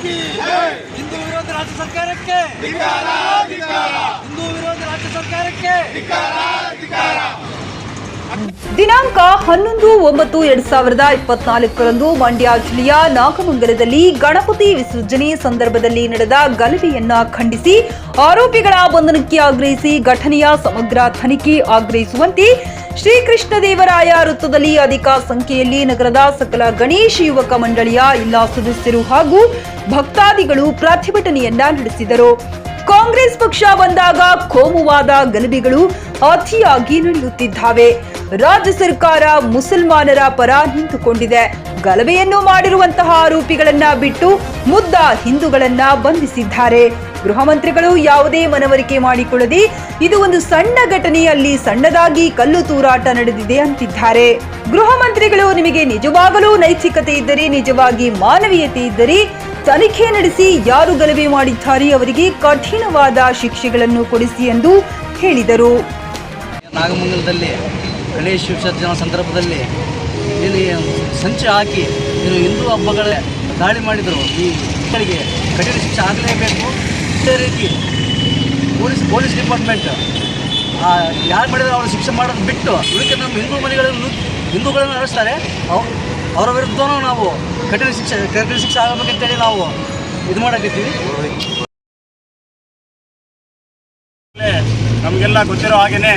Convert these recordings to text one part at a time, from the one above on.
की ಹಿಂದೂ ವಿರೋಧ ರಾಜ್ಯ ಸರ್ಕಾರಕ್ಕೆ. ಹಿಂದೂ ವಿರೋಧ ರಾಜ್ಯ ಸರ್ಕಾರಕ್ಕೆ. ದಿನಾಂಕ ಹನ್ನೊಂದು, ಒಂಬತ್ತು, ಎರಡ್ ಸಾವಿರದ ಇಪ್ಪತ್ನಾಲ್ಕರಂದು ಮಂಡ್ಯ ಜಿಲ್ಲೆಯ ನಾಗಮಂಗಲದಲ್ಲಿ ಗಣಪತಿ ವಿಸರ್ಜನೆ ಸಂದರ್ಭದಲ್ಲಿ ನಡೆದ ಗಲಭೆಯನ್ನ ಖಂಡಿಸಿ ಆರೋಪಿಗಳ ಬಂಧನಕ್ಕೆ ಆಗ್ರಹಿಸಿ ಘಟನೆಯ ಸಮಗ್ರ ತನಿಖೆ ಆಗ್ರಹಿಸುವಂತೆ ಶ್ರೀಕೃಷ್ಣದೇವರಾಯ ವೃತ್ತದಲ್ಲಿ ಅಧಿಕ ಸಂಖ್ಯೆಯಲ್ಲಿ ನಗರದ ಸಕಲ ಗಣೇಶ ಯುವಕ ಮಂಡಳಿಯ ಎಲ್ಲಾ ಸದಸ್ಯರು ಹಾಗೂ ಭಕ್ತಾದಿಗಳು ಪ್ರತಿಭಟನೆಯನ್ನ ನಡೆಸಿದರು. ಕಾಂಗ್ರೆಸ್ ಪಕ್ಷ ಬಂದಾಗ ಕೋಮುವಾದ ಗಲಭೆಗಳು ಅತಿಯಾಗಿ ನಡೆಯುತ್ತಿದ್ದಾವೆ. ರಾಜ್ಯ ಸರ್ಕಾರ ಮುಸಲ್ಮಾನರ ಪರ ನಿಂತುಕೊಂಡಿದೆ. ಗಲಭೆಯನ್ನು ಮಾಡಿರುವಂತಹ ಆರೋಪಿಗಳನ್ನ ಬಿಟ್ಟು ಮುದ್ದ ಹಿಂದೂಗಳನ್ನ ಬಂಧಿಸಿದ್ದಾರೆ. ಗೃಹ ಮಂತ್ರಿಗಳು ಯಾವುದೇ ಮನವರಿಕೆ ಮಾಡಿಕೊಳ್ಳದೆ ಇದು ಒಂದು ಸಣ್ಣ ಘಟನೆಯಲ್ಲಿ ಸಣ್ಣದಾಗಿ ಕಲ್ಲು ತೂರಾಟ ನಡೆದಿದೆ ಅಂತಿದ್ದಾರೆ. ಗೃಹ ಮಂತ್ರಿಗಳು ನಿಮಗೆ ನಿಜವಾಗಲೂ ನೈತಿಕತೆ ಇದ್ದರೆ, ನಿಜವಾಗಿ ಮಾನವೀಯತೆ ಇದ್ದರೆ ತನಿಖೆ ನಡೆಸಿ ಯಾರು ಗಲಭೆ ಮಾಡಿದ್ದಾರೆ ಅವರಿಗೆ ಕಠಿಣವಾದ ಶಿಕ್ಷೆಗಳನ್ನು ಕೊಡಿಸಿ ಎಂದು ಹೇಳಿದರು. ನಾಗಮಂಗಲದಲ್ಲಿ ಗಣೇಶ ವಿಸರ್ಜನಾ ಸಂದರ್ಭದಲ್ಲಿ ಇಲ್ಲಿ ಸಂಚು ಹಾಕಿ ಇದು ಹಿಂದೂ ಹಬ್ಬಗಳ ದಾಳಿ ಮಾಡಿದರು. ಈ ಮಕ್ಕಳಿಗೆ ಕಠಿಣ ಶಿಕ್ಷೆ ಆಗಲೇಬೇಕು. ಇದೇ ರೀತಿ ಪೊಲೀಸ್ ಪೊಲೀಸ್ ಡಿಪಾರ್ಟ್ಮೆಂಟ್ ಯಾರು ಮಾಡಿದ್ರು ಅವರು ಶಿಕ್ಷೆ ಮಾಡೋದು ಬಿಟ್ಟು ಉಳಿಕೆ ನಮ್ಮ ಹಿಂದೂ ಮನೆಗಳನ್ನು ಹಿಂದೂಗಳನ್ನು ನಡೆಸ್ತಾರೆ. ಅವ್ರು ಅವರ ವಿರುದ್ಧನೂ ನಾವು ಕಠಿಣ ಶಿಕ್ಷೆ ಕಠಿಣ ಶಿಕ್ಷೆ ಆಗಬೇಕಂತೇಳಿ ನಾವು ಇದು ಮಾಡಕತ್ತೀವಿ. ನಮಗೆಲ್ಲ ಗೊತ್ತಿರೋ ಹಾಗೆಯೇ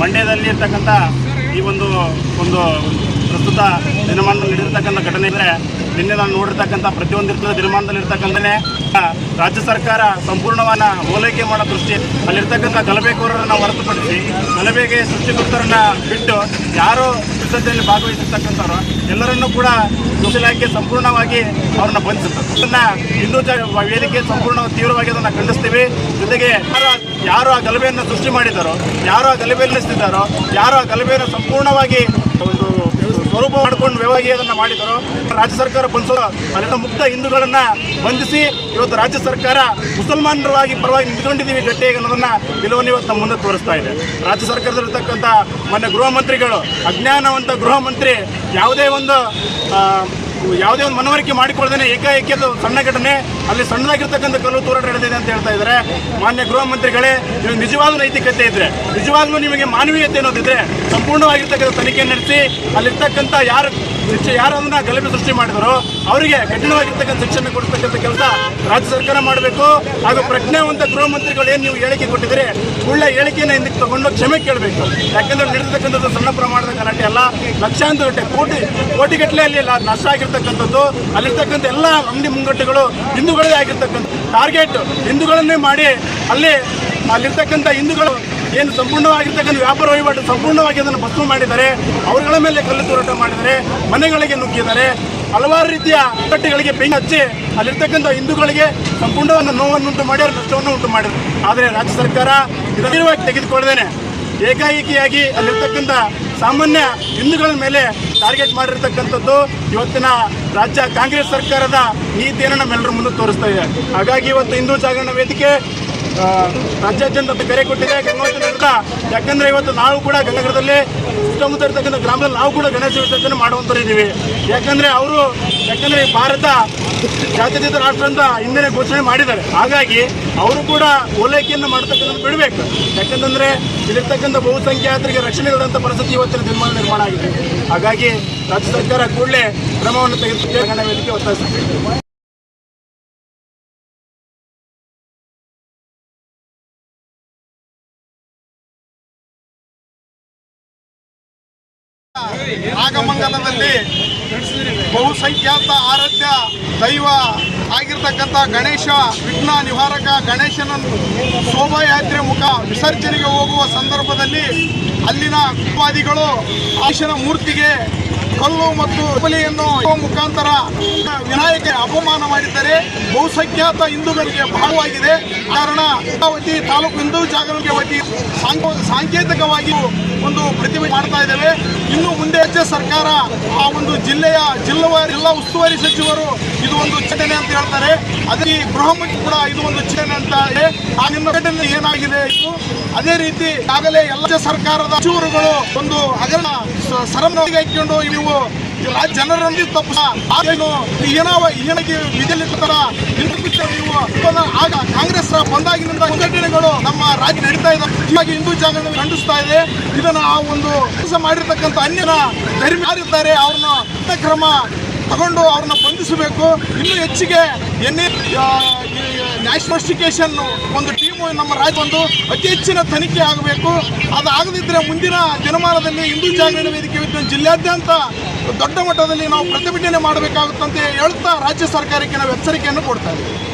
ಮಂಡ್ಯದಲ್ಲಿ ಇರ್ತಕ್ಕಂಥ ಈ ಒಂದು ಒಂದು ಪ್ರಸ್ತುತ ದಿನಮಾನದಲ್ಲಿ ನಡೆದಿರ್ತಕ್ಕಂಥ ಘಟನೆ ಇದ್ರೆ ನಿನ್ನೆ ನಾನು ನೋಡಿರ್ತಕ್ಕಂಥ ಪ್ರತಿಯೊಂದಿರ್ತದೆ ದಿನಮಾನದಲ್ಲಿರ್ತಕ್ಕಂಥನೇ, ರಾಜ್ಯ ಸರ್ಕಾರ ಸಂಪೂರ್ಣವನ್ನ ಓಲೈಕೆ ಮಾಡೋ ದೃಷ್ಟಿ ಅಲ್ಲಿರ್ತಕ್ಕಂಥ ಗಲಭೆಕೋರರನ್ನು ಹೊರತುಪಡಿಸಿ ಗಲಭೆಗೆ ಸೃಷ್ಟಿಕರ್ತರನ್ನ ಬಿಟ್ಟು ಯಾರು ಸಿದ್ಧತೆಯಲ್ಲಿ ಭಾಗವಹಿಸಿರ್ತಕ್ಕಂಥವ್ರು, ಎಲ್ಲರನ್ನೂ ಕೂಡ ಇಲಾಖೆ ಸಂಪೂರ್ಣವಾಗಿ ಅವ್ರನ್ನ ಬಂಧಿಸುತ್ತೆ. ಅದನ್ನು ಜ ವೇದಿಕೆ ಸಂಪೂರ್ಣ ತೀವ್ರವಾಗಿ ಖಂಡಿಸ್ತೀವಿ. ಜೊತೆಗೆ ಯಾರು ಯಾರು ಆ ಗಲಭೆಯನ್ನು ಸೃಷ್ಟಿ ಮಾಡಿದ್ದಾರೋ, ಯಾರು ಆ ಗಲಭೆಯಲ್ಲಿ ನಿಲ್ಲಿಸ್ತಿದ್ದಾರೋ, ಯಾರು ಆ ಗಲಭೆಯನ್ನು ಸಂಪೂರ್ಣವಾಗಿ ಒಂದು ಸ್ವರೂಪ ಮಾಡಿಕೊಂಡು ವ್ಯವಹಾರ ಅದನ್ನು ಮಾಡಿದರು ರಾಜ್ಯ ಸರ್ಕಾರ ಬಂಧಿಸೋ ಅಲ್ಲಿಂದ ಮುಕ್ತ ಹಿಂದೂಗಳನ್ನ ಬಂಧಿಸಿ ಇವತ್ತು ರಾಜ್ಯ ಸರ್ಕಾರ ಮುಸಲ್ಮಾನರಾಗಿ ಪರವಾಗಿ ನಿಂತ್ಕೊಂಡಿದ್ದೀವಿ ಗಟ್ಟಿಯಾಗಿ ಅನ್ನೋದನ್ನ ನಿಲುವನ್ನು ಇವತ್ತು ನಮ್ಮ ಮುಂದೆ ತೋರಿಸ್ತಾ ಇದೆ. ರಾಜ್ಯ ಸರ್ಕಾರದಲ್ಲಿರ್ತಕ್ಕಂಥ ಮೊನ್ನೆ ಗೃಹ ಮಂತ್ರಿಗಳು, ಅಜ್ಞಾನವಂತ ಗೃಹ ಮಂತ್ರಿ, ಯಾವುದೇ ಒಂದು ಯಾವುದೇ ಒಂದು ಮನವರಿಕೆ ಮಾಡಿಕೊಳ್ಳದೇನೆ ಏಕಾಏಕಿ ಅದು ಸಣ್ಣ ಘಟನೆ, ಅಲ್ಲಿ ಸಣ್ಣದಾಗಿರ್ತಕ್ಕಂಥ ಕಲ್ಲು ತೋರಾಟ ನಡೆದಿದೆ ಅಂತ ಹೇಳ್ತಾ ಇದ್ದಾರೆ. ಮಾನ್ಯ ಗೃಹ ಮಂತ್ರಿಗಳೇ ನಿಮಗೆ ನಿಜವಾಗ್ಲೂ ನೈತಿಕತೆ ಇದ್ರೆ, ನಿಜವಾಗ್ಲೂ ನಿಮಗೆ ಮಾನವೀಯತೆ ಅನ್ನೋದಿದ್ರೆ ಸಂಪೂರ್ಣವಾಗಿರ್ತಕ್ಕಂಥ ತನಿಖೆ ನಡೆಸಿ, ಅಲ್ಲಿರ್ತಕ್ಕಂಥ ಯಾರು ಶಿಕ್ಷೆ ಯಾರು ಅದನ್ನ ಗಲಭೆ ಸೃಷ್ಟಿ ಮಾಡಿದರೋ? ಅವರಿಗೆ ಕಠಿಣವಾಗಿರ್ತಕ್ಕಂಥ ಶಿಕ್ಷಣ ಕೊಡಿಸ್ತಕ್ಕಂಥ ಕೆಲಸ ರಾಜ್ಯ ಸರ್ಕಾರ ಮಾಡಬೇಕು. ಹಾಗೂ ಪ್ರಜ್ಞಾವಂತ ಗೃಹ ಮಂತ್ರಿಗಳು ಏನು ನೀವು ಹೇಳಿಕೆ ಕೊಟ್ಟಿದ್ರೆ ಒಳ್ಳೆ ಹೇಳಿಕೆಯನ್ನು ಹಿಂದಕ್ಕೆ ತಗೊಂಡು ಕ್ಷಮೆ ಕೇಳಬೇಕು. ಯಾಕಂದ್ರೆ ನಡೆದಿರ್ತಕ್ಕಂಥದ್ದು ಸಣ್ಣ ಪ್ರಮಾಣದ ಗಲಾಟೆ ಅಲ್ಲ. ಲಕ್ಷಾಂತರ ಕೋಟಿ, ಕೋಟಿಗಟ್ಟಲೆ ಅಲ್ಲಿ ನಷ್ಟ ಆಗಿರ್ತಕ್ಕಂಥದ್ದು. ಅಲ್ಲಿರ್ತಕ್ಕಂಥ ಎಲ್ಲ ಅಂಗಡಿ ಮುಂಗಟ್ಟುಗಳು ಹಿಂದೂಗಳೇ ಆಗಿರ್ತಕ್ಕಂಥ ಟಾರ್ಗೆಟ್ ಹಿಂದೂಗಳನ್ನೇ ಮಾಡಿ ಅಲ್ಲಿ ಅಲ್ಲಿರ್ತಕ್ಕಂಥ ಹಿಂದೂಗಳು ಏನು ಸಂಪೂರ್ಣವಾಗಿರ್ತಕ್ಕಂಥ ವ್ಯಾಪಾರ ವಹಿವಾಟು ಸಂಪೂರ್ಣವಾಗಿ ಅದನ್ನು ಭಸ್ಮ ಮಾಡಿದ್ದಾರೆ. ಅವರುಗಳ ಮೇಲೆ ಕಲ್ಲು ತೋರಾಟ ಮಾಡಿದ್ದಾರೆ. ಮನೆಗಳಿಗೆ ನುಗ್ಗಿದ್ದಾರೆ. ಹಲವಾರು ರೀತಿಯ ಕಟ್ಟೆಗಳಿಗೆ ಬೆಂಕಿ ಹಚ್ಚಿ ಅಲ್ಲಿರ್ತಕ್ಕಂಥ ಹಿಂದೂಗಳಿಗೆ ಸಂಪೂರ್ಣವನ್ನು ನೋವನ್ನು ಉಂಟು ಮಾಡಿ ಅವ್ರ ನಷ್ಟವನ್ನು ಉಂಟು ಮಾಡಿದರು. ಆದರೆ ರಾಜ್ಯ ಸರ್ಕಾರ ಗಂಭೀರವಾಗಿ ತೆಗೆದುಕೊಳ್ಳದೇನೆ. ಏಕಾಏಕಿಯಾಗಿ ಅಲ್ಲಿರ್ತಕ್ಕಂಥ ಸಾಮಾನ್ಯ ಹಿಂದೂಗಳ ಮೇಲೆ ಟಾರ್ಗೆಟ್ ಮಾಡಿರ್ತಕ್ಕಂಥದ್ದು ಇವತ್ತಿನ ರಾಜ್ಯ ಕಾಂಗ್ರೆಸ್ ಸರ್ಕಾರದ ನೀತಿಯನ್ನು ನಮ್ಮೆಲ್ಲರ ಮುಂದೆ ತೋರಿಸ್ತಾ ಇದೆ. ಹಾಗಾಗಿ ಇವತ್ತು ಹಿಂದೂ ಜಾಗರಣ ವೇದಿಕೆ ರಾಜ್ಯಾದ್ಯಂತ ಕರೆ ಕೊಟ್ಟಿದೆ. ಗಂಗಾವತಿ ನಗರದ ಯಾಕಂದ್ರೆ ಇವತ್ತು ನಾವು ಕೂಡ ಗಂಗಾಗರದಲ್ಲಿ ಸುತ್ತಮುತ್ತ ಇರ್ತಕ್ಕಂಥ ಗ್ರಾಮದಲ್ಲಿ ನಾವು ಕೂಡ ಗಣೇಶ ವಿಸರ್ಜನೆ ಮಾಡುವಂತರಿದ್ದೀವಿ ಯಾಕಂದ್ರೆ ಅವರು, ಯಾಕಂದ್ರೆ ಭಾರತ ಜಾತ್ಯತೀತ ರಾಷ್ಟ್ರ ಅಂತ ಹಿಂದೆ ಘೋಷಣೆ ಮಾಡಿದ್ದಾರೆ. ಹಾಗಾಗಿ ಅವರು ಕೂಡ ಓಲೈಕೆಯನ್ನು ಮಾಡ್ತಕ್ಕಂಥ ಬಿಡಬೇಕು. ಯಾಕಂತಂದ್ರೆ ಇಲ್ಲಿರ್ತಕ್ಕಂಥ ಬಹುಸಂಖ್ಯಾತರಿಗೆ ರಕ್ಷಣೆ ಇಲ್ಲದಂಥ ಪರಿಸ್ಥಿತಿ ಇವತ್ತಿನ ದಿನಮಾನ ನಿರ್ಮಾಣ ಆಗಿದೆ. ಹಾಗಾಗಿ ರಾಜ್ಯ ಸರ್ಕಾರ ಕೂಡಲೇ ಕ್ರಮವನ್ನು ತೆಗೆದುಕೊಂಡು ವೇದಿಕೆ ಒತ್ತಾಯಿಸುತ್ತೆ ನಾಗಮಂಗಲದಲ್ಲಿ ಬಹುಸಂಖ್ಯಾತ ಆರಾಧ್ಯ ದೈವ ಆಗಿರ್ತಕ್ಕಂಥ ಗಣೇಶ, ವಿಘ್ನ ನಿವಾರಕ ಗಣೇಶನನ್ನು ಶೋಭಾಯಾತ್ರೆ ಮುಖ ವಿಸರ್ಜನೆಗೆ ಹೋಗುವ ಸಂದರ್ಭದಲ್ಲಿ ಅಲ್ಲಿನ ಉಪಾದಿಗಳು ಗಣೇಶನ ಮೂರ್ತಿಗೆ ಕಲ್ಲು ಮತ್ತು ಹುಲಿಯನ್ನು ಮುಖಾಂತರ ವಿನಾಯಕ ಅಪಮಾನ ಮಾಡಿದ್ದಾರೆ. ಬಹುಸಂಖ್ಯಾತ ಹಿಂದೂಗಳಿಗೆ ಭಾಗವಾಗಿದೆ ಕಾರಣ, ಅಮರಾವತಿ ತಾಲೂಕು ಹಿಂದೂ ಜಾಗರಣೆ ವತಿ ಸಾಂಕೇತಿಕವಾಗಿ ಒಂದು ಪ್ರತಿಭೆ ಮಾಡ್ತಾ ಇದ್ದೇವೆ. ಇನ್ನು ಮುಂದೆ ರಾಜ್ಯ ಸರ್ಕಾರ ಆ ಒಂದು ಜಿಲ್ಲೆಯ ಜಿಲ್ಲವಾರಿ ಜಿಲ್ಲಾ ಉಸ್ತುವಾರಿ ಸಚಿವರು ಇದು ಒಂದು ಚಟನೆ ಅಂತ ಹೇಳ್ತಾರೆ. ಅದೇ ಗೃಹ ಮಂತ್ರಿ ಕೂಡ ಇದು ಒಂದು ಚಟನೆ ಅಂತ ಇದೆ ಆ ನಿಮ್ಮ ಘಟನೆ ಏನಾಗಿದೆ ಇದು? ಅದೇ ರೀತಿ ಆಗಲೇ ಎಲ್ಲ ಸರ್ಕಾರದ ಸಚಿವರುಗಳು ಒಂದು ಹಗರಣ ಸರಮನಿಗೆ ಹಾಕಿಕೊಂಡು ನೀವು ಜನರಲ್ಲಿ ತಪ್ಪು ಏನು ಏನಾವ ಏನಕ್ಕೆ ವಿಧಿಲಿರ್ತಾರ ನೀವು ಆಗ ಕಾಂಗ್ರೆಸ್ ಬಂದಾಗಿನಿಂದ ಸಂಘಟನೆಗಳು ರಾಜ್ಯ ನಡೀತಾ ಇದೆ. ಹೀಗಾಗಿ ಹಿಂದೂ ಜಾಗರಣೆ ಖಂಡಿಸ್ತಾ ಇದೆ. ಇದನ್ನ ಆ ಒಂದು ಕೆಲಸ ಮಾಡಿರ್ತಕ್ಕಂಥ ಅನ್ಯನ ಧರ್ಮ ಯಾರಿದ್ದಾರೆ, ಅವ್ರನ್ನ ಕ್ರಮ ತಗೊಂಡು ಅವ್ರನ್ನ ಬಂಧಿಸಬೇಕು. ಇನ್ನೂ ಹೆಚ್ಚಿಗೆ ಎನ್ ನ್ಯಾಷನಲಿಸ್ಟಿಕೇಶನ್ ಒಂದು ಟೀಮು ನಮ್ಮ ರಾಜ್ಯ ಒಂದು ಅತಿ ಹೆಚ್ಚಿನ ತನಿಖೆ ಆಗಬೇಕು. ಅದಾಗದಿದ್ದರೆ ಮುಂದಿನ ದಿನಮಾನದಲ್ಲಿ ಹಿಂದೂ ಜಾಗರಣ ವೇದಿಕೆ ಜಿಲ್ಲಾದ್ಯಂತ ದೊಡ್ಡ ಮಟ್ಟದಲ್ಲಿ ನಾವು ಪ್ರತಿಭಟನೆ ಮಾಡಬೇಕಾಗುತ್ತಂತೆ ಹೇಳ್ತಾ ರಾಜ್ಯ ಸರ್ಕಾರಕ್ಕೆ ನಾವು ಎಚ್ಚರಿಕೆಯನ್ನು ಕೊಡ್ತಾ ಇದ್ದೀವಿ.